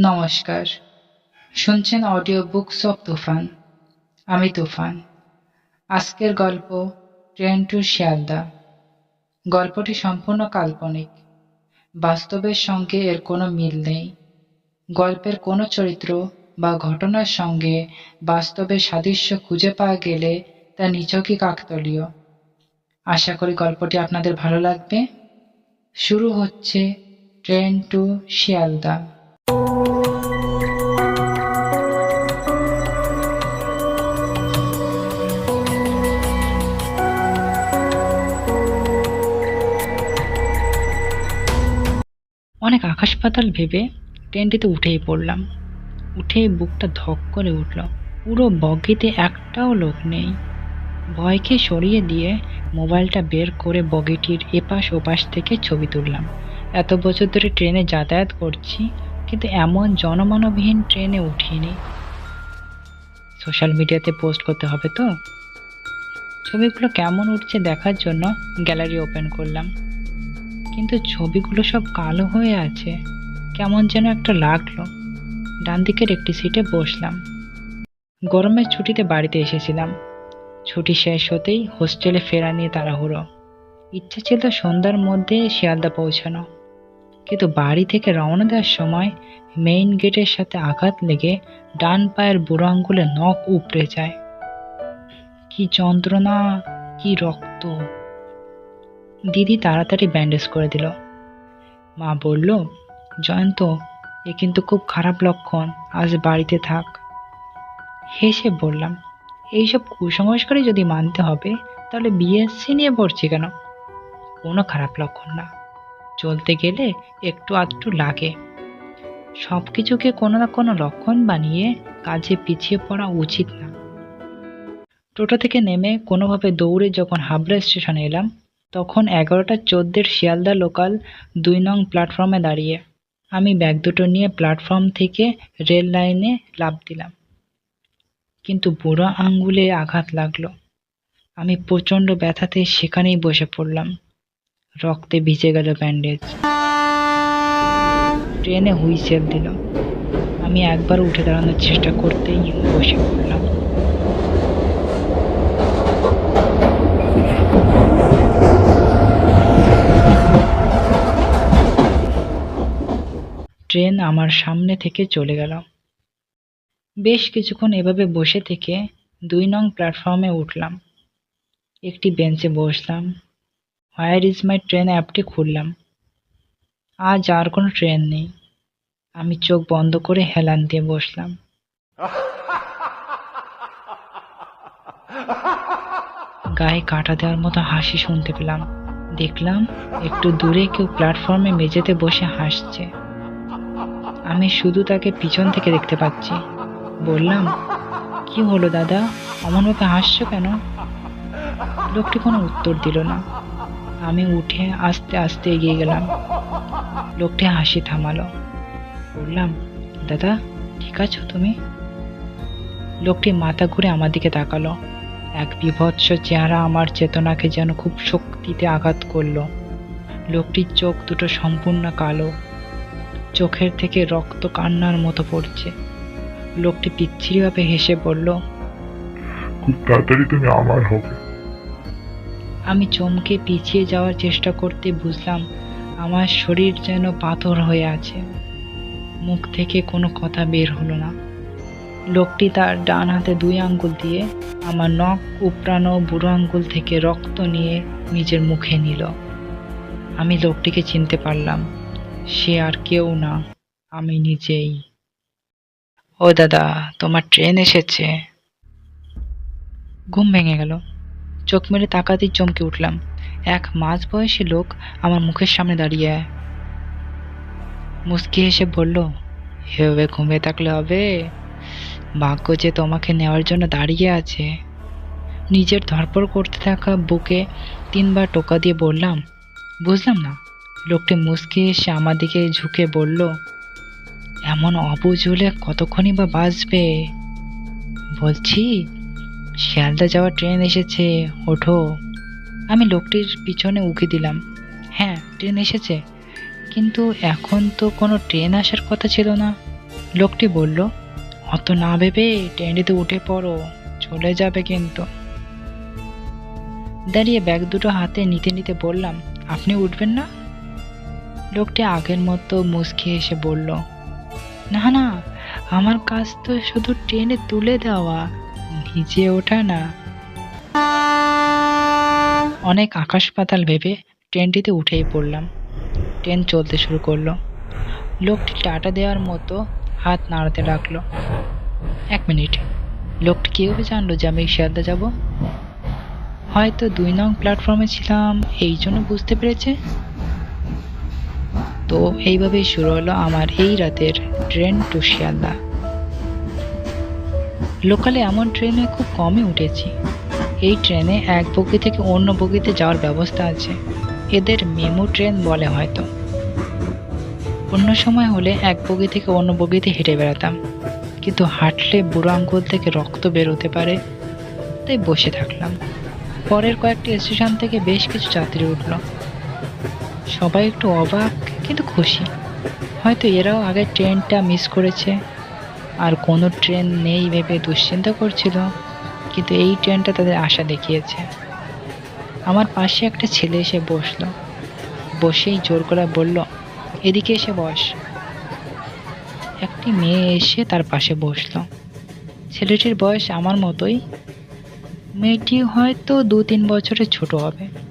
নমস্কার। শুনছেন audio books of তুফান আমি তুফান। আজকের গল্প ট্রেন টু শিয়ালদা গল্পটি সম্পূর্ণ কাল্পনিক। বাস্তবের সঙ্গে এর কোনো মিল নেই। গল্পের কোনো চরিত্র বা ঘটনার সঙ্গে বাস্তবের সাদৃশ্য খুঁজে পাওয়া গেলে তা নিছকই কাকতলীয়। আশা করি গল্পটি আপনাদের ভালো লাগবে। শুরু হচ্ছে ট্রেন টু শিয়ালদা অনেক আকাশ পাতাল ভেবে ট্রেনটিতে উঠেই পড়লাম। উঠেই বুকটা ধক করে উঠল। পুরো বগিতে একটাও লোক নেই। ভয়কে সরিয়ে দিয়ে মোবাইলটা বের করে বগিটির এপাশ ওপাশ থেকে ছবি তুললাম। এত বছর ধরে ট্রেনে যাতায়াত করছি, কিন্তু এমন জনমানবহীন ট্রেনে উঠিনি। সোশ্যাল মিডিয়াতে পোস্ট করতে হবে তো? ছবিগুলো কেমন উঠছে দেখার জন্য গ্যালারি ওপেন করলাম। কিন্তু ছবিগুলো সব কালো হয়ে আছে। কেমন যেন একটা লাগল। ডান দিকের একটি সিটে বসলাম। গরমের ছুটিতে বাড়িতে এসেছিলাম। ছুটি শেষ হতেই হোস্টেলে ফেরা নিয়ে তাড়াহুড়ো। ইচ্ছা ছিল সন্ধ্যার মধ্যে শিয়ালদা পৌঁছানো। কিন্তু বাড়ি থেকে রওনা দেওয়ার সময় মেইন গেটের সাথে আঘাত লেগে ডান পায়ের বুড়ো আঙ্গুলে নখ উপড়ে যায়। কি যন্ত্রণা, কি রক্ত। দিদি তাড়াতাড়ি ব্যান্ডেজ করে দিল। মা বলল, জয়ন্ত, এ কিন্তু খুব খারাপ লক্ষণ, আজ বাড়িতে থাক। হেসে বললাম, এইসব কুসংস্কারই যদি মানতে হবে, তাহলে বিএসসি নিয়ে পড়ছি কেন? কোনো খারাপ লক্ষণ না। চলতে গেলে একটু আধটু লাগে। সব কিছুকে কোনো না কোনো লক্ষণ বানিয়ে কাজে পিছিয়ে পড়া উচিত না। টোটো থেকে নেমে কোনোভাবে দৌড়ে যখন হাবড়া স্টেশনে এলাম তখন এগারোটা চোদ্দের শিয়ালদা লোকাল দুই নং প্ল্যাটফর্মে দাঁড়িয়ে। আমি ব্যাগ দুটো নিয়ে প্ল্যাটফর্ম থেকে রেল লাইনে লাফ দিলাম। কিন্তু বুড়ো আঙ্গুলে আঘাত লাগল। আমি প্রচণ্ড ব্যথাতে সেখানেই বসে পড়লাম। রক্তে ভিজে গেল ব্যান্ডেজ ট্রেনে হুইসেল দিল। আমি একবার উঠে দাঁড়ানোর চেষ্টা করতেই বসে পড়লাম। ট্রেন আমার সামনে থেকে চলে গেল। বেশ কিছুক্ষণ এভাবে বসে থেকে দুই নং প্ল্যাটফর্মে উঠলাম। একটি বেঞ্চে বসলাম। হোয়ার ইজ মাই ট্রেন অ্যাপটি খুললাম। আজ আর কোনো ট্রেন নেই। আমি চোখ বন্ধ করে হেলান দিয়ে বসলাম। গায়ে কাটা দেওয়ার মতো হাসি শুনতে পেলাম। দেখলাম একটু দূরে কেউ প্ল্যাটফর্মে মেঝেতে বসে হাসছে। আমি শুধু তাকে পিছন থেকে দেখতে পাচ্ছি। বললাম, কি হলো দাদা? অমনভাবে হাসছো কেন? লোকটি কোনো উত্তর দিল না। আমি উঠে আস্তে আস্তে এগিয়ে গেলাম। লোকটি হাসি থামালো। বললাম, দাদা, ঠিক আছো তুমি? লোকটি মাথা ঘুরে আমার দিকে তাকালো। এক বিভৎস চেহারা আমার চেতনাকে যেন খুব শক্তিতে আঘাত করল। লোকটির চোখ দুটো সম্পূর্ণ কালো। চোখের থেকে রক্ত কান্নার মতো পড়ছে। লোকটি পিচ্ছিরিভাবে হেসে বলল খুব তাড়াতাড়ি তুমি আমার হবে। আমি চমকে পিছিয়ে যাওয়ার চেষ্টা করতে বুঝলাম আমার শরীর যেন পাথর হয়ে আছে। মুখ থেকে কোনো কথা বের হলো না। লোকটি তার ডান হাতে দুই আঙ্গুল দিয়ে আমার নখ উপড়ানো বুড়ো আঙ্গুল থেকে রক্ত নিয়ে নিজের মুখে নিল। আমি লোকটিকে চিনতে পারলাম। সে আর কেউ না, আমি নিজেই। ও দাদা, তোমার ট্রেন এসেছে। ঘুম ভেঙে গেল। চোখ মেরে তাকাতেই চমকে উঠলাম। এক মাঝবয়সী লোক আমার মুখের সামনে দাঁড়িয়ে। মুচকি হেসে বলল, এভাবে ঘুমিয়ে থাকলে হবে? ভাগ্য যে তোমাকে নেওয়ার জন্য দাঁড়িয়ে আছে। নিজের ধরপড় করতে থাকা বুকে তিনবার টোকা দিয়ে বললাম, বুঝলাম না। লোকটি মুচকি এসে আমার দিকে ঝুঁকে বলল, এমন অবুঝ হলে কতক্ষণই বা বাঁচবে? বলছি, শিয়ালদা যাওয়ার ট্রেন এসেছে, ওঠো। আমি লোকটির পিছনে উকি দিলাম। হ্যাঁ ট্রেন এসেছে, কিন্তু এখন তো কোনো ট্রেন আসার কথা ছিল না। লোকটি বলল, অত না ভেবে ট্রেনটিতে উঠে পড়ো, চলে যাবে কিন্তু। দাঁড়িয়ে ব্যাগ দুটো হাতে নিতে নিতে বললাম, আপনি উঠবেন না? লোকটি আগের মতো মুচকি এসে বলল, না না, আমার কাজ তো শুধু ট্রেনে তুলে দেওয়া নিজে ওঠা না। অনেক আকাশ পাতাল ভেবে ট্রেনটিতে উঠেই পড়লাম। ট্রেন চলতে শুরু করল। লোকটি টাটা দেওয়ার মতো হাত নাড়াতে লাগল। এক মিনিট, লোকটি কীভাবে জানলো যে আমি শিয়ালদা যাব? হয়তো দুই নং প্ল্যাটফর্মে ছিলাম, এই জন্য বুঝতে পেরেছে? তো এইভাবেই শুরু হলো আমার এই রাতের ট্রেন টু শিয়ালদা। লোকালে এমন ট্রেনে খুব কমই উঠেছি। এই ট্রেনে এক বগি থেকে অন্য বগিতে যাওয়ার ব্যবস্থা আছে। এদের মেমো ট্রেন বলে হয়তো। অন্য সময় হলে এক বগি থেকে অন্য বগিতে হেঁটে বেড়াতাম। কিন্তু হাঁটলে বুড়ো আঙ্গুল থেকে রক্ত বেরোতে পারে, তাই বসে থাকলাম। পরের কয়েকটি স্টেশন থেকে বেশ কিছু যাত্রী উঠল। সবাই একটু অবাক কিন্তু খুশি। হয়তো এরাও আগে ট্রেনটা মিস করেছে। আর কোনো ট্রেন নেই ভেবে দুশ্চিন্তা করছিল। কিন্তু এই ট্রেনটা তাদের আশা দেখিয়েছে। আমার পাশে একটা ছেলে এসে বসল। বসেই জোর করে বলল, এদিকে এসে বস। একটি মেয়ে এসে তার পাশে বসল। ছেলেটির বয়স আমার মতোই। মেয়েটি হয়তো দু তিন বছরের ছোট হবে।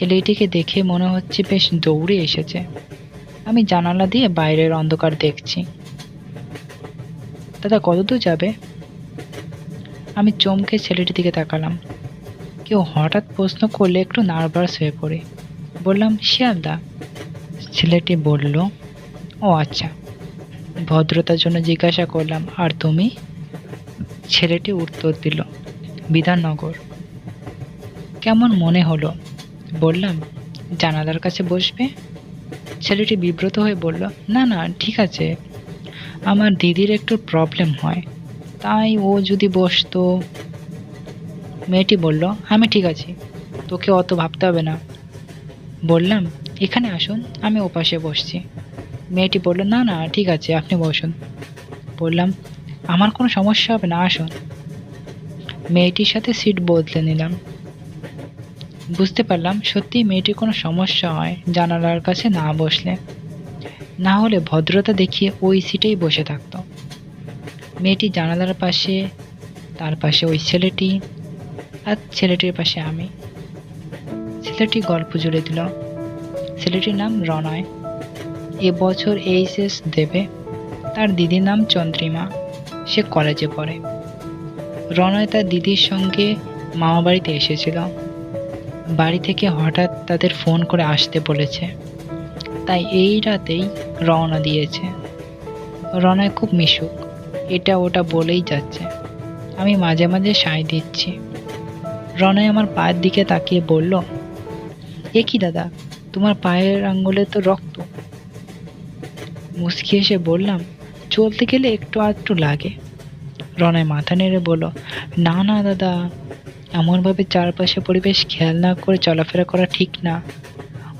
ছেলেটিকে দেখে মনে হচ্ছে বেশ দৌড়ে এসেছে। আমি জানালা দিয়ে বাইরের অন্ধকার দেখছি। দাদা, কতদূর যাবে? আমি চমকে ছেলেটির দিকে তাকালাম। কেউ হঠাৎ প্রশ্ন করলে একটু নার্ভাস হয়ে পড়ে। বললাম শিয়ালদা ছেলেটি বলল, ও আচ্ছা। ভদ্রতার জন্য জিজ্ঞাসা করলাম, আর তুমি? ছেলেটি উত্তর দিল, বিধাননগর। কেমন মনে হলো? বললাম, জানালার কাছে বসবে? ছেলেটি বিব্রত হয়ে বলল, না না, ঠিক আছে। আমার দিদির একটু প্রবলেম হয়। তাই ও যদি বসতো? মেয়েটি বলল, আমি ঠিক আছি। তোকে অত ভাবতে হবে না। বললাম, এখানে আসুন, আমি ওপাশে বসছি। মেয়েটি বলল, না না, ঠিক আছে, আপনি বসুন। বললাম, আমার কোনো সমস্যা হবে না, আসুন। মেয়েটির সাথে সিট বদলে নিলাম। বুঝতে পারলাম সত্যি মেয়েটির কোনো সমস্যা হয় জানালার কাছে না বসলে। না হলে ভদ্রতা দেখিয়ে ওই সিটেই বসে থাকতো। মেয়েটি জানালার পাশে, তার পাশে ওই ছেলেটি আর ছেলেটির পাশে আমি। ছেলেটি গল্প জুড়ে দিল। ছেলেটির নাম রনয়। এবছর এইচএস দেবে। তার দিদির নাম চন্দ্রিমা। সে কলেজে পড়ে। রনয় তার দিদির সঙ্গে মামাবাড়িতে এসেছিল। বাড়ি থেকে হঠাৎ তাদের ফোন করে আসতে বলেছে। তাই এই রাতেই রওনা দিয়েছে। রনায় খুব মিশুক। এটা ওটা বলেই যাচ্ছে। আমি মাঝে মাঝে সায় দিচ্ছি। রনায় আমার পায়ের দিকে তাকিয়ে বলল, এ কি দাদা, তোমার পায়ের আঙ্গুলে তো রক্ত? মুসকি এসে বললাম, চলতে গেলে একটু আধটু লাগে। রনায় মাথা নেড়ে বলল, না না দাদা এমনভাবে চারপাশে পরিবেশ খেয়াল না করে চলাফেরা করা ঠিক না।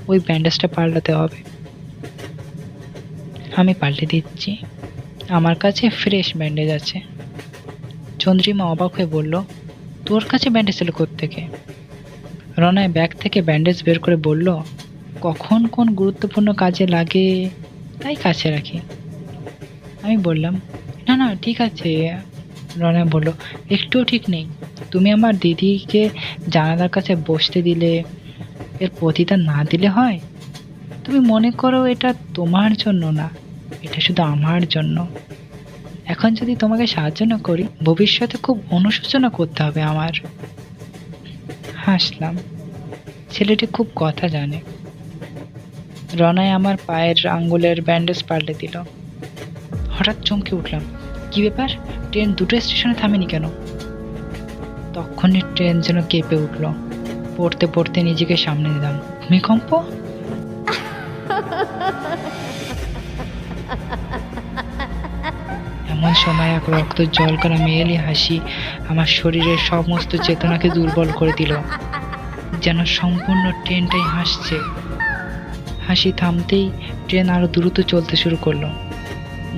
ওই ব্যান্ডেজটা পাল্টাতে হবে। আমি পাল্টে দিচ্ছি। আমার কাছে ফ্রেশ ব্যান্ডেজ আছে। চন্দ্রিমা অবাক হয়ে বলল, তোর কাছে ব্যান্ডেজ এলো থেকে রনায় ব্যাগ থেকে ব্যান্ডেজ বের করে বলল, কখন কোন গুরুত্বপূর্ণ কাজে লাগে, তাই কাছে রাখি। আমি বললাম, না না, ঠিক আছে। রনয় বলল, একটুও ঠিক নেই। তুমি আমার দিদিকে জানালার কাছে বসতে দিলে, এর প্রতিদান না দিলে হয়? তুমি মনে করো এটা তোমার জন্য না, এটা শুধু আমার জন্য। এখন যদি তোমাকে সাহায্য না করি, ভবিষ্যতে খুব অনুশোচনা করতে হবে আমার। হাসলাম। ছেলেটি খুব কথা জানে। রনায় আমার পায়ের আঙ্গুলের ব্যান্ডেজ পাল্টে দিল। হঠাৎ চমকে উঠলাম। কি ব্যাপার? ট্রেন দুটো স্টেশনে থামেনি কেন? তখনই ট্রেন যেন কেঁপে উঠল। পড়তে পড়তে নিজেকে সামনে দিলাম ভূমিকম্প? এমন সময় এক রক্ত জল করা মেয়েলি হাসি আমার শরীরের সমস্ত চেতনাকে দুর্বল করে দিল। যেন সম্পূর্ণ ট্রেনটাই হাসছে। হাসি থামতেই ট্রেন আরও দ্রুত চলতে শুরু করল।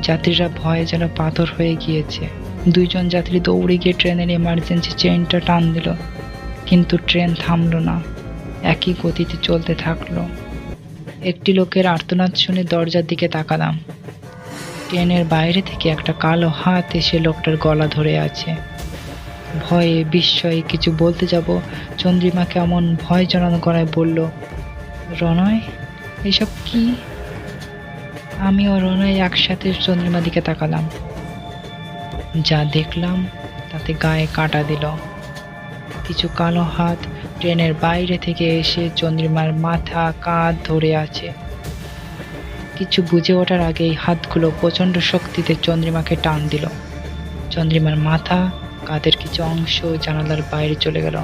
যাত্রীরা ভয়ে যেন পাথর হয়ে গিয়েছে। দুইজন যাত্রী দৌড়ে গিয়ে ট্রেনের এমার্জেন্সি চেইনটা টান দিল, কিন্তু ট্রেন থামল না। একই গতিতে চলতে থাকল। একটি লোকের আর্তনাদ শুনে দরজার দিকে তাকালাম। ট্রেনের বাইরে থেকে একটা কালো হাত এসে লোকটার গলা ধরে আছে। ভয়ে, বিস্ময়ে কিছু বলতে যাব, চন্দ্রিমা কেমন ভয় জড়ানো করায় বলল, রনয়, এসব কি? আমি ও রনয় একসাথে চন্দ্রিমা দিকে তাকালাম। যা দেখলাম, তাতে গায়ে কাটা দিল। কিছু কালো হাত ট্রেনের বাইরে থেকে এসে চন্দ্রিমার মাথা, কাঁধ ধরে আছে। কিছু বুঝে ওঠার আগেই হাতগুলো প্রচণ্ড শক্তিতে চন্দ্রিমাকে টান দিল। চন্দ্রিমার মাথা, কাঁধের কিছু অংশ জানালার বাইরে চলে গেল।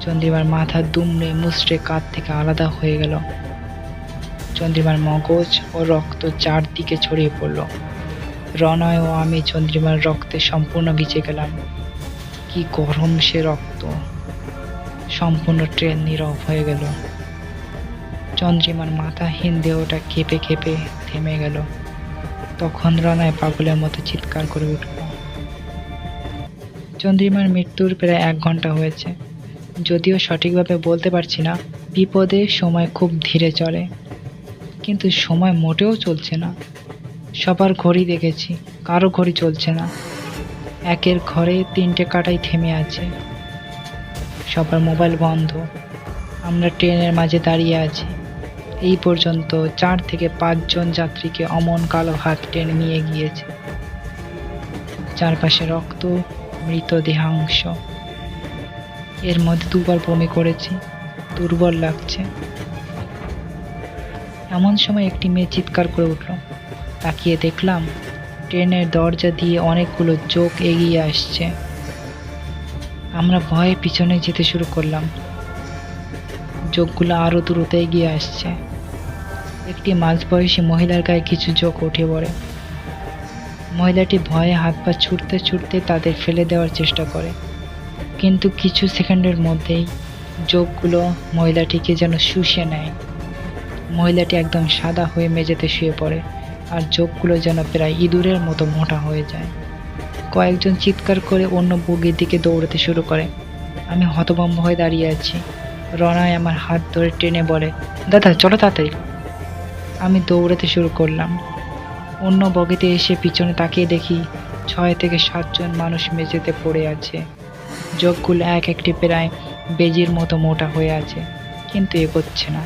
চন্দ্রিমার মাথা দুমড়ে মুচড়ে কাঁধ থেকে আলাদা হয়ে গেল। চন্দ্রিমার মগজ ও রক্ত চারদিকে ছড়িয়ে পড়ল। রনয় ও আমি চন্দ্রিমার রক্তে সম্পূর্ণ ভিজে গেলাম। কি গরম সে রক্ত। সম্পূর্ণ ট্রেন নীরব হয়ে গেল। চন্দ্রিমার মাথাহীন দেহটা কেঁপে কেঁপে থেমে গেল। তখন রনয় পাগলের মতো চিৎকার করে উঠল। চন্দ্রিমার মৃত্যুর প্রায় এক ঘণ্টা হয়েছে। যদিও সঠিকভাবে বলতে পারছি না, বিপদে সময় খুব ধীরে চলে। কিন্তু সময় মোটেও চলছে না। সবার ঘড়ি দেখেছি, কারও ঘড়ি চলছে না। একের ঘরে তিনটে কাটাই থেমে আছে। সবার মোবাইল বন্ধ। আমরা ট্রেনের মাঝে দাঁড়িয়ে আছি। এই পর্যন্ত চার থেকে পাঁচজন যাত্রীকে অমন কালো হাত টেনে নিয়ে গিয়েছে। চারপাশে রক্ত, মৃত দেহাংশ। এর মধ্যে দুবার বমি করেছি, দুর্বল লাগছে। এমন সময় একটি মেয়ে চিৎকার করে উঠল। তাকিয়ে দেখলাম ট্রেনের দরজা দিয়ে অনেকগুলো চোখ এগিয়ে আসছে। আমরা ভয়ে পিছনে যেতে শুরু করলাম। চোখগুলো আরও দ্রুত এগিয়ে আসছে। একটি মাঝবয়সী মহিলার গায়ে কিছু চোখ উঠে পড়ে। মহিলাটি ভয়ে হাত পা ছুটতে ছুটতে তাদের ফেলে দেওয়ার চেষ্টা করে। কিন্তু কিছু সেকেন্ডের মধ্যেই যোগগুলো মহিলাটিকে যেন শুষে নেয়। মহিলাটি একদম সাদা হয়ে মেঝেতে শুয়ে পড়ে। আর চোখগুলো যেন প্রায় ইঁদুরের মতো মোটা হয়ে যায়। কয়েকজন চিৎকার করে অন্য বগির দিকে দৌড়াতে শুরু করে। আমি হতভম্ব হয়ে দাঁড়িয়ে আছি। রনায় আমার হাত ধরে টেনে বলে, দাদা, চলো তাড়াতাড়ি। আমি দৌড়াতে শুরু করলাম। অন্য বগিতে এসে পিছনে তাকিয়ে দেখি ছয় থেকে সাতজন মানুষ মেঝেতে পড়ে আছে। যোগগুলো এক একটি প্রায় বেজির মতো মোটা হয়ে আছে, কিন্তু এগোচ্ছে না।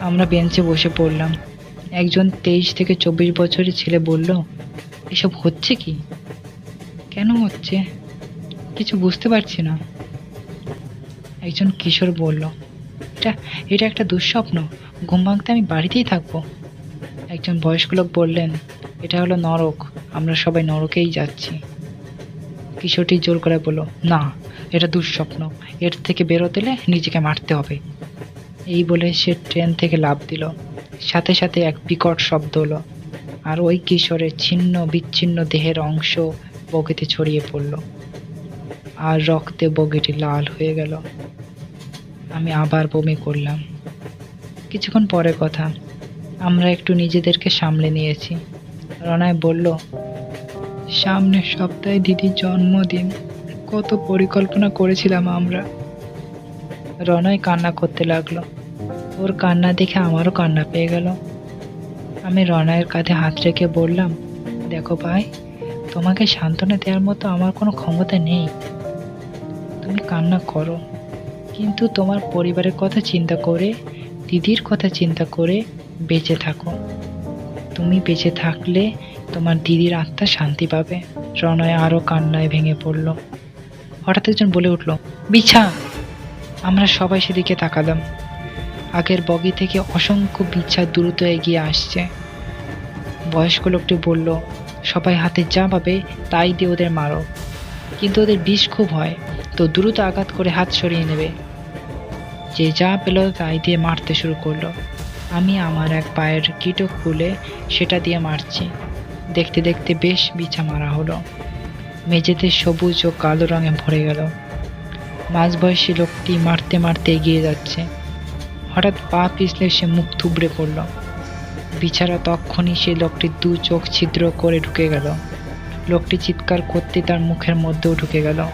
আমরা বেঞ্চে বসে পড়লাম। একজন তেইশ থেকে চব্বিশ বছরের ছেলে বলল, এসব হচ্ছে কি? কেন হচ্ছে? কিছু বুঝতে পারছি না। একজন কিশোর বলল, এটা এটা একটা দুঃস্বপ্ন। ঘুম ভাঙতে আমি বাড়িতেই থাকব। একজন বয়স্ক লোক বললেন, এটা হলো নরক। আমরা সবাই নরকেই যাচ্ছি। কিশোরটি জোর করে বলল, না, এটা দুঃস্বপ্ন। এর থেকে বেরোতে হলে নিজেকে মারতে হবে। এই বলে সে ট্রেন থেকে লাফ দিল। সাথে সাথে এক বিকট শব্দ হলো আর ওই কিশোরের ছিন্ন বিচ্ছিন্ন দেহের অংশ বগিতে ছড়িয়ে পড়ল আর রক্তে বগিটি লাল হয়ে গেল। আমি আবার বমি করলাম। কিছুক্ষণ পরে কথা। আমরা একটু নিজেদেরকে সামলে নিয়েছি। রনায় বলল, সামনের সপ্তাহে দিদির জন্মদিন। কত পরিকল্পনা করেছিলাম আমরা। রনয় কান্না করতে লাগল। ওর কান্না দেখে আমারও কান্না পেয়ে গেল। আমি রনয়ের কাঁধে হাত রেখে বললাম, দেখো ভাই, তোমাকে সান্ত্বনা দেওয়ার মতো আমার কোনো ক্ষমতা নেই। তুমি কান্না করো। কিন্তু তোমার পরিবারের কথা চিন্তা করে, দিদির কথা চিন্তা করে বেঁচে থাকো। তুমি বেঁচে থাকলে তোমার দিদির আত্মা শান্তি পাবে। রনয় আরও কান্নায় ভেঙে পড়ল। হঠাৎ একজন বলে উঠল, বিছা, আমরা সবাই সেদিকে তাকালাম। আগের বগি থেকে অসংখ্য বিচ্ছা দ্রুত এগিয়ে আসছে। বয়স্ক লোকটি বলল, সবাই হাতে যা পাবে, তাই দিয়ে ওদের মারো। কিন্তু ওদের বিষ খুব হয়, তো দ্রুত আঘাত করে হাত সরিয়ে নেবে। যে যা পেল তাই দিয়ে মারতে শুরু করল। আমি আমার এক পায়ের কিটো খুলে সেটা দিয়ে মারছি। দেখতে দেখতে বেশ বিছা মারা হলো। মেঝেতে সবুজ ও কালো রঙে ভরে গেল। মাঝবয়সী লোকটি মারতে মারতে এগিয়ে যাচ্ছে। হঠাৎ পা পিছলে সে মুখ থুবড়ে পড়ল। বিছানা তখনই সেই লোকটির দু চোখ ছিদ্র করে ঢুকে গেল। লোকটি চিৎকার করতে তার মুখের মধ্যেও ঢুকে গেল।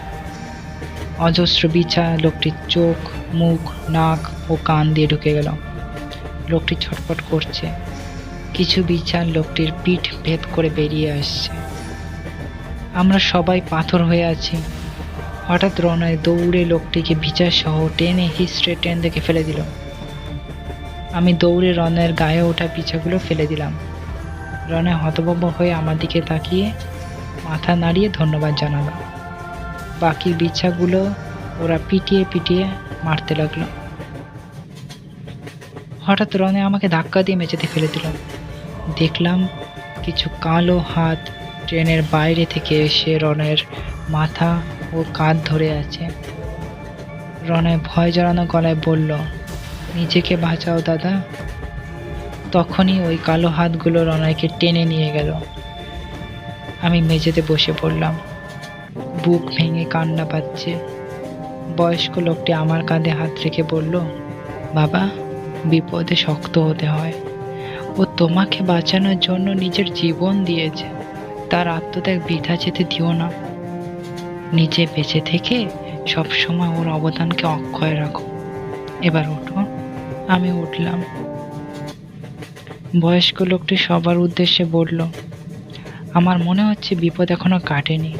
অজস্র বিছা লোকটির চোখ, মুখ, নাক ও কান দিয়ে ঢুকে গেল। লোকটি ছটফট করছে। কিছু বিছা লোকটির পিঠ ভেদ করে বেরিয়ে আসছে। আমরা সবাই পাথর হয়ে আছি। হঠাৎ রনয় দৌড়ে লোকটিকে বিচার সহ টেনে হিস্ট্রে টেন দেখে ফেলে দিল। আমি দৌড়ে রনের গায়ে ওঠা পিছাগুলো ফেলে দিলাম। রনে হতভম্ব হয়ে আমার দিকে তাকিয়ে মাথা নাড়িয়ে ধন্যবাদ জানালো। বাকি বিছাগুলো ওরা পিটিয়ে পিটিয়ে মারতে লাগল। হঠাৎ রনে আমাকে ধাক্কা দিয়ে মেঝেতে ফেলে দিল। দেখলাম কিছু কালো হাত ট্রেনের বাইরে থেকে এসে রনের মাথা ও কাঁধ ধরে আছে। রনে ভয় জড়ানো গলায় বলল নিজেকে বাঁচাও, দাদা। তখনই ওই কালো হাতগুলো রনয়কে টেনে নিয়ে গেল। আমি মেঝেতে বসে পড়লাম। বুক ভেঙে কান্না পাচ্ছে। বয়স্ক লোকটি আমার কাঁধে হাত রেখে বলল, বাবা, বিপদে শক্ত হতে হয়। ও তোমাকে বাঁচানোর জন্য নিজের জীবন দিয়েছে। তার আত্মত্যাগ বৃথা যেতে দিও না। নিজে বেঁচে থেকে সবসময় ওর অবদানকে অক্ষয় রাখো। এবার ওঠো আমি উঠলাম। বয়স্ক লোকটি সবার উদ্দেশ্যে বলল, আমার মনে হচ্ছে বিপদ এখনও কাটেনি।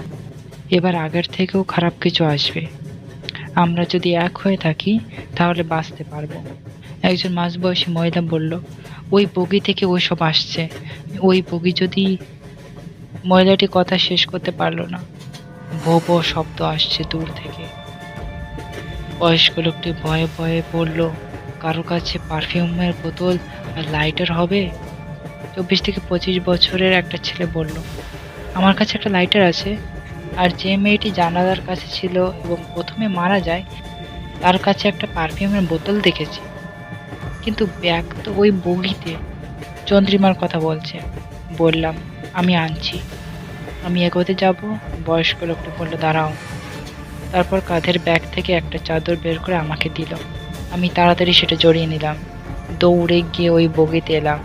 এবার আগের থেকেও খারাপ কিছু আসবে। আমরা যদি এক হয়ে থাকি, তাহলে বাঁচতে পারব। একজন মাঝবয়সী মহিলা বলল, ওই বগি থেকে ওই সব আসছে। ওই বগি যদি মহিলাটি কথা শেষ করতে পারল না। ভো ভো শব্দ আসছে দূর থেকে। বয়স্ক লোকটি ভয়ে ভয়ে বলল কারও কাছে পারফিউমের বোতল আর লাইটার হবে? চব্বিশ থেকে পঁচিশ বছরের একটা ছেলে বলল, আমার কাছে একটা লাইটার আছে। আর যে মেয়েটি জানালার কাছে ছিল এবং প্রথমে মারা যায়, তার কাছে একটা পারফিউমের বোতল দেখেছি। কিন্তু ব্যাগ তো ওই বগিতে। চন্দ্রিমার কথা বলছে। বললাম, আমি আনছি। আমি এগোতে যাব? বয়স্ক লোকটি বলল, দাঁড়াও। তারপর কাঁধের ব্যাগ থেকে একটা চাদর বের করে আমাকে দিল। আমি তাড়াতাড়ি সেটা জড়িয়ে নিলাম। দৌড়ে গিয়ে ওই বগিতে এলাম।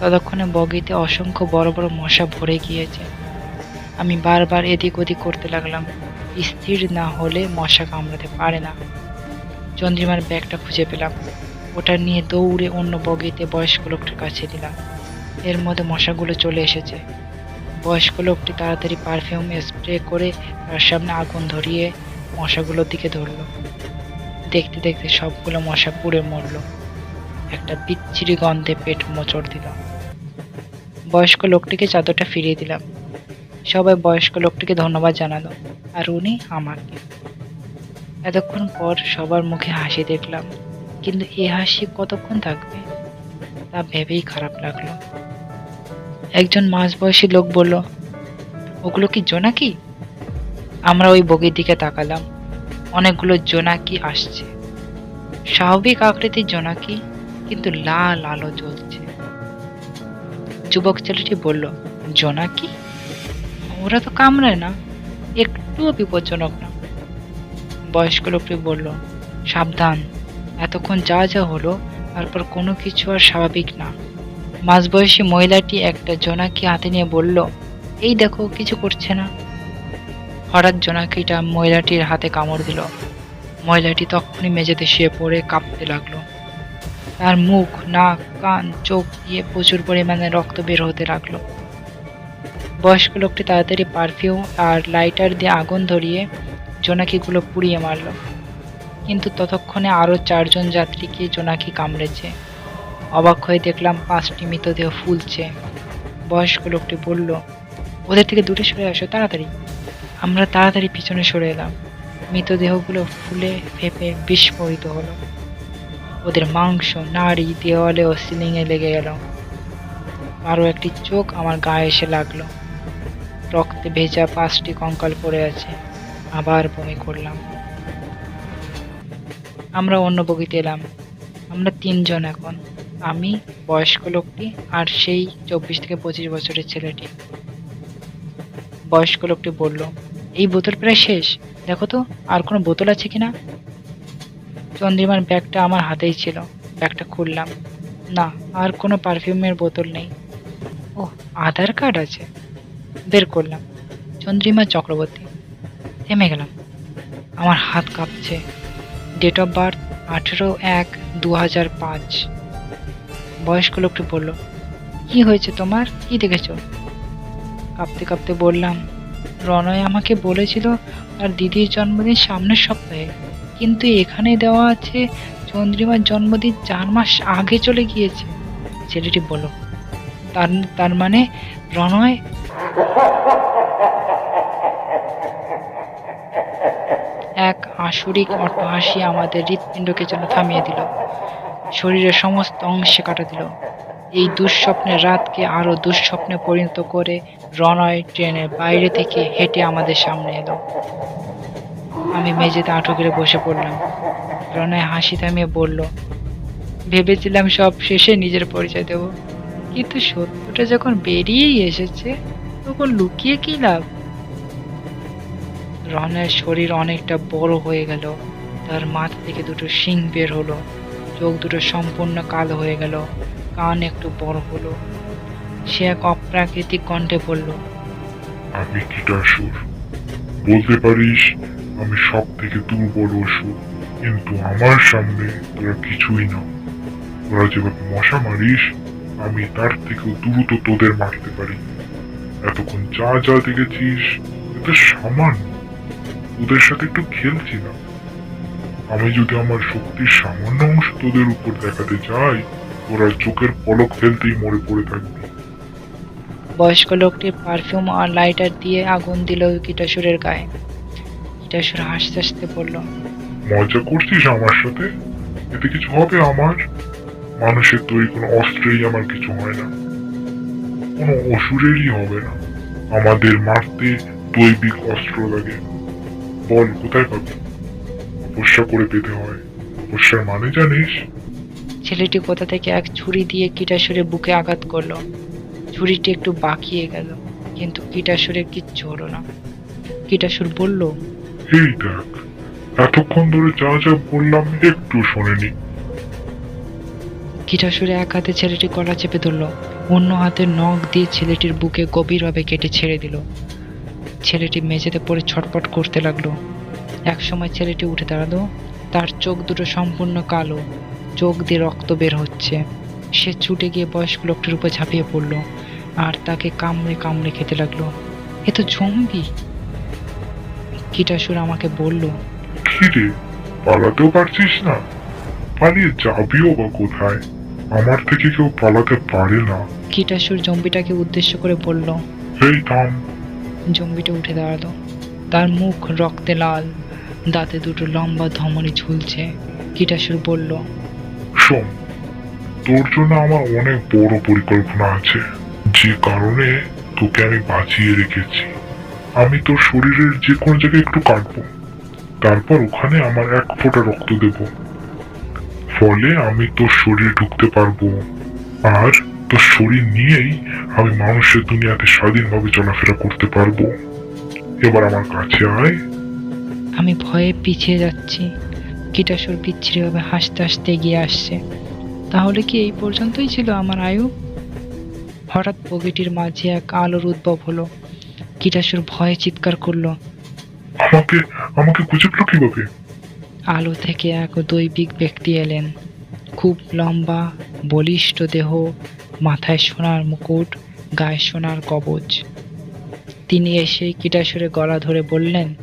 ততক্ষণে বগিতে অসংখ্য বড় বড় মশা ভরে গিয়েছে। আমি বারবার এদিক ওদিক করতে লাগলাম। স্থির না হলে মশা কামড়াতে পারে না। চন্দ্রিমার ব্যাগটা খুঁজে পেলাম। ওটা নিয়ে দৌড়ে অন্য বগিতে বয়স্ক লোকটির কাছে দিলাম। এর মধ্যে মশাগুলো চলে এসেছে। বয়স্ক লোকটি তাড়াতাড়ি পারফিউম স্প্রে করে তার সামনে আগুন ধরিয়ে মশাগুলোর দিকে ধরলো। দেখতে দেখতে সবগুলো মশা পুড়ে মরলো। একটা বিচ্ছিরি গন্ধে পেট মোচড় দিল। বয়স্ক লোকটিকে চাদরটা ফিরিয়ে দিলাম। সবাই বয়স্ক লোকটিকে ধন্যবাদ জানালো, আর উনি আমাকে। এতক্ষণ পর সবার মুখে হাসি দেখলাম, কিন্তু এ হাসি কতক্ষণ থাকবে তা ভেবেই খারাপ লাগল। একজন মাঝবয়সী লোক বলল, ওগুলো কি জোনাকি? আমরা ওই বগির দিকে তাকালাম। অনেকগুলো জোনাকি আসছে। স্বাভাবিক আকৃতির জোনাকি, কিন্তু লাল আলো জ্বলছে। যুবক ছেলেটি বলল, জোনাকি? ওরা তো কামড়ায় না, একটুও বিপজ্জনক না। বয়স্ক লোকটি বলল, সাবধান, এতক্ষণ যা যা হলো, তারপর কোনো কিছু আর স্বাভাবিক না। মাঝবয়সী মহিলাটি একটা জোনাকি হাতে নিয়ে বলল, এই দেখো, কিছু করছে না। হঠাৎ জোনাকিটা মহিলাটির হাতে কামড় দিল। মহিলাটি তখনই মেঝেতে শুয়ে পড়ে কাঁপতে লাগল। তার মুখ, নাক, কান, চোখ দিয়ে প্রচুর পরিমাণে রক্ত বের হতে লাগল। বয়স্ক লোকটি তাড়াতাড়ি পারফিউম আর লাইটার দিয়ে আগুন ধরিয়ে জোনাকিগুলো পুড়িয়ে মারলো। কিন্তু ততক্ষণে আরও চারজন যাত্রীকে জোনাকি কামড়েছে। অবাক হয়ে দেখলাম পাঁচটি মৃতদেহ ফুলছে। বয়স্ক লোকটি বলল, ওদের থেকে দূরে সরে আসো, তাড়াতাড়ি। আমরা তাড়াতাড়ি পিছনে সরে এলাম। মৃতদেহগুলো ফুলে ফেপে বিস্ফোরিত হলো। ওদের মাংস, নাড়ি, দেওয়ালে ও সিলিংয়ে লেগে গেল। আরও একটি চোখ আমার গায়ে এসে লাগল। রক্তে ভেজা পাঁচটি কঙ্কাল পড়ে আছে। আবার বমি করলাম। আমরা অন্য বগিতে এলাম। আমরা তিনজন এখন। আমি, বয়স্ক লোকটি আর সেই চব্বিশ থেকে পঁচিশ বছরের ছেলেটি। বয়স্ক লোকটি বলল এই বোতল প্রায় শেষ। দেখো তো, আর কোনো বোতল আছে কিনা? চন্দ্রিমার ব্যাগটা আমার হাতেই ছিল। ব্যাগটা খুললাম। না, আর কোনো পারফিউমের বোতল নেই। ও আধার কার্ড আছে। বের করলাম। চন্দ্রিমা চক্রবর্তী। থেমে গেলাম। আমার হাত কাঁপছে। ডেট অফ বার্থ আঠেরো এক দু হাজার পাঁচ। বয়স্ক লোকটি বলল, কি হয়েছে তোমার? কি দেখেছ? কাঁপতে কাঁপতে বললাম রনয় আমাকে বলেছিল তার দিদির জন্মদিন সামনের সপ্তাহে। কিন্তু এখানে দেওয়া আছে চন্দ্রিমার জন্মদিন চার মাস আগে চলে গিয়েছে। ছেলেটি বলল, তার তার মানে রনয় এক আসরিক অট্টহাসি আমাদের হৃৎপিণ্ডকে যেন থামিয়ে দিল। শরীরের সমস্ত অংশে কাটা দিল। এই দুঃস্বপ্নের রাতকে আরও দুঃস্বপ্নে পরিণত করে রনয় ট্রেনের বাইরে থেকে হেঁটে আমাদের সামনে এলো। আমি মেঝেতে আঁটু গেড়ে বসে পড়লাম। রনয় হাসি থামিয়ে বলল, ভেবেছিলাম সব শেষে নিজের পরিচয় দেব। কিন্তু সত্যটা যখন বেরিয়েই এসেছে, তখন লুকিয়ে কি লাভ? রনের শরীর অনেকটা বড় হয়ে গেল। তার মাথা থেকে দুটো শিং বের হলো। চোখ দুটো সম্পূর্ণ কালো হয়ে গেল। কান একটু বড় হলো। সে এক অপ্রাকৃতিক কণ্ঠে বলল, আমি কীটাসুর বলতে পারিস, আমি সব থেকে দুর্বল অসুর কিন্তু আমার সামনে তোরা কিছুই না। তোরা যেভাবে মশা মারিস, আমি তার থেকেও দ্রুত তোদের মারতে পারি। এতক্ষণ যা যা দেখেছিস এটা সামান্য। তোদের সাথে একটু খেলছি না আমি যদি আমার শক্তির সামান্য অংশ তোদের উপর দেখাতে যাই তোরা চোখের পলক ফেলতেই মরে পড়ে থাকবি। বয়স্ক লোকটি পারফিউম আর লাইটার দিয়ে আগুন দিল কীটাসুরের গায়ে। কীটাসুর হাসতে হাসতে বলল মজা করছিস আমার সাথে? এতে কিছু হবে আমার? মানুষের তৈরি কোনো অস্ত্রেই আমার কিছু হয় না। কোনো অসুরেরই হবে না। আমাদের মারতে দৈবিক অস্ত্র লাগে। বল কোথায় পাবি? তপস্যা করে পেতে হয়। তপস্যার মানে জানিস? ছেলেটি কোথা থেকে এক ছুরি দিয়ে কীটাসুরের বুকে আঘাত করল। ছুরিটি একটু বাঁকিয়ে গেল কিন্তু কীটাসুরের কিচ্ছু হলো না। কীটাসুর বলল এই দেখ এতক্ষণ ধরে যা যা বললাম একটু শোনেনি। কীটাসুরে এক হাতে ছেলেটির গলা চেপে ধরল অন্য হাতে নখ দিয়ে ছেলেটির বুকে গভীরভাবে কেটে ছেড়ে দিল। ছেলেটি মেঝেতে পড়ে ছটপট করতে লাগল। একসময় ছেলেটি উঠে দাঁড়াল তার চোখ দুটো সম্পূর্ণ কালো। চোখ দিয়ে রক্ত বের হচ্ছে। সে ছুটে গিয়ে বয়স্ক লোকটির উপর ঝাঁপিয়ে পড়ল আর তাকে কামড়ে কামড়ে খেতে লাগল। এ তো জম্বি! কীটাসুর আমাকে বলল। কি রে? পালাতেও পারছিস না? পালিয়ে যাবিও বা কোথায়? আমার থেকে কেউ পালাতে পারে না। কীটাসুর জম্বিটাকে উদ্দেশ্য করে বলল। এই থাম। জম্বিটা উঠে দাঁড়াল। তার মুখ রক্তে লাল দাঁতে দুটো লম্বা ধমনী ঝুলছে। কীটাসুর বলল শোন তোর জন্য আমার অনেক বড় পরিকল্পনা আছে। যে কারণে তোকে আমি বাঁচিয়ে রেখেছি। আমি তোর শরীরের যে কোনো জায়গায় একটু কাটবো। তারপর ওখানে আমার এক ফোঁটা রক্ত দেব। ফলে আমি তোর শরীরে ঢুকতে পারব। আর তোর শরীর নিয়েই আমি মানুষের দুনিয়াতে স্বাধীনভাবে চলাফেরা করতে পারব। এবার আমার কাছে আয়। আমি ভয়ে পিছিয়ে যাচ্ছি। কীটাসুর বিচ্ছিরিভাবে হাসতে হাসতে এগিয়ে আসছে। তাহলে কি এই পর্যন্তই ছিল আমার আয়ু? হঠাৎ বগিটির মাঝে এক আলোর উদ্ভব হলো। কীটাসুর ভয়ে চিৎকার করল। আমাকে আমাকে খুঁজে পেল কীভাবে? আলো থেকে এক দৈবিক ব্যক্তি এলেন। খুব লম্বা বলিষ্ঠ দেহ মাথায় সোনার মুকুট গায়ে সোনার কবচ। তিনি এসে কীটাসুরে গলা ধরে বললেন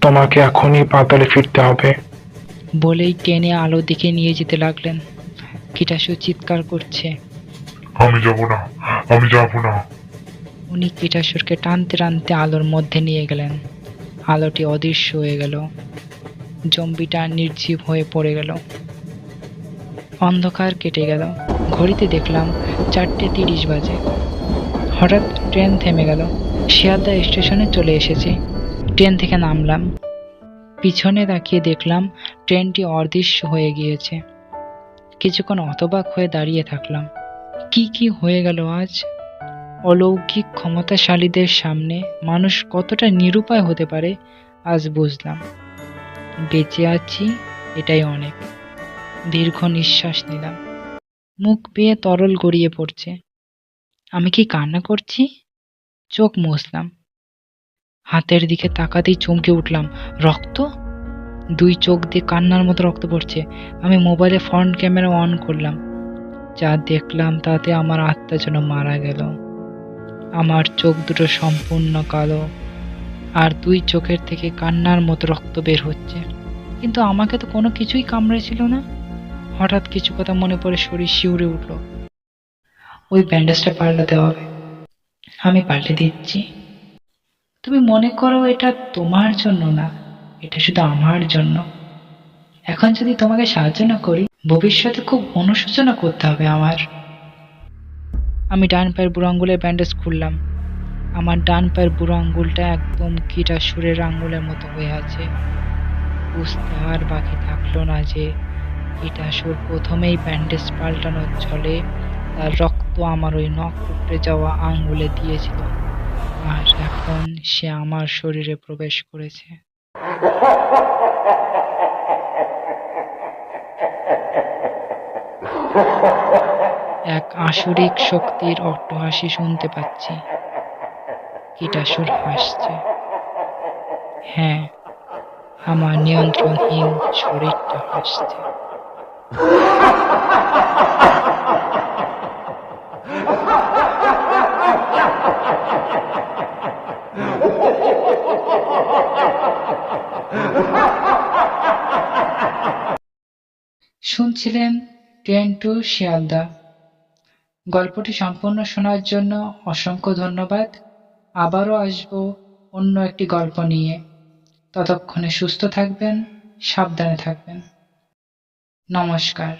তোমাকে এখনই পাতালে ফিরতে হবে। বলেই টেনে আলোর দিকে নিয়ে যেতে লাগলেন। কীটাসুর চিৎকার করছে। আমি যাব না আমি যাব না। উনি কীটাসুরকে টানতে টানতে আলোর মধ্যে নিয়ে গেলেন। আলোটি অদৃশ্য হয়ে গেল। জম্বিটা নির্জীব হয়ে পড়ে গেল। অন্ধকার কেটে গেল। ঘড়িতে দেখলাম চারটে তিরিশ বাজে। হঠাৎ ট্রেন থেমে গেল। শিয়ালদা স্টেশনে চলে এসেছি। ট্রেন থেকে নামলাম। পিছনে তাকিয়ে দেখলাম ট্রেনটি অদৃশ্য হয়ে গিয়েছে। কিছুক্ষণ হতবাক হয়ে দাঁড়িয়ে থাকলাম। কি কি হয়ে গেল আজ? অলৌকিক ক্ষমতাশালীদের সামনে মানুষ কতটা নিরুপায় হতে পারে, আজ বুঝলাম। বেঁচে আছি, এটাই অনেক। দীর্ঘ নিঃশ্বাস নিলাম। মুখ পেয়ে তরল গড়িয়ে পড়ছে। আমি কি কান্না করছি? চোখ মুছলাম। হাতের দিকে তাকাতেই চমকে উঠলাম। রক্ত? দুই চোখ দিয়ে কান্নার মতো রক্ত পড়ছে। আমি মোবাইলে ফ্রন্ট ক্যামেরা অন করলাম। যা দেখলাম তাতে আমার আত্মা যেন মারা গেল। আমার চোখ দুটো সম্পূর্ণ কালো। আর দুই চোখের থেকে কান্নার মতো রক্ত বের হচ্ছে। কিন্তু আমাকে তো কোনো কিছুই কামড়েছিল না। হঠাৎ কিছু কথা মনে পড়ে শরীর শিউরে উঠল। ওই ব্যান্ডেজটা পাল্টাতে হবে। আমি পাল্টে দিচ্ছি। তুমি মনে করো এটা তোমার জন্য না। এটা শুধু আমার জন্য। এখন যদি তোমাকে সাহায্য না করি, ভবিষ্যতে খুব অনুশোচনা করতে হবে আমার। আমি ডান পায়ের বুড়ো আঙ্গুলের ব্যান্ডেজ খুললাম। আমার ডান পায়ের বুড়ো আঙ্গুলটা একদম কিটা সুরের আঙ্গুলের মতো হয়ে আছে। বুঝতে আর বাকি থাকল না যে, কিটা সুর প্রথমেই ব্যান্ডেজ পাল্টানোর ছলে তার রক্ত আমার ওই নখ উপড়ে যাওয়া আঙ্গুলে দিয়েছিল। আর এখন সে আমার শরীরে প্রবেশ করেছে। এক আসরিক শক্তির অট্টহাসি শুনতে পাচ্ছি। কীটাসুর হাসছে। হ্যাঁ আমার নিয়ন্ত্রণহীন শরীরটা হাসছে। শুনছিলেন ট্রেন টু শিয়ালদা। গল্পটি সম্পূর্ণ শোনার জন্য অসংখ্য ধন্যবাদ। আবারও আসব অন্য একটি গল্প নিয়ে। ততক্ষণে সুস্থ থাকবেন, সাবধানে থাকবেন। নমস্কার।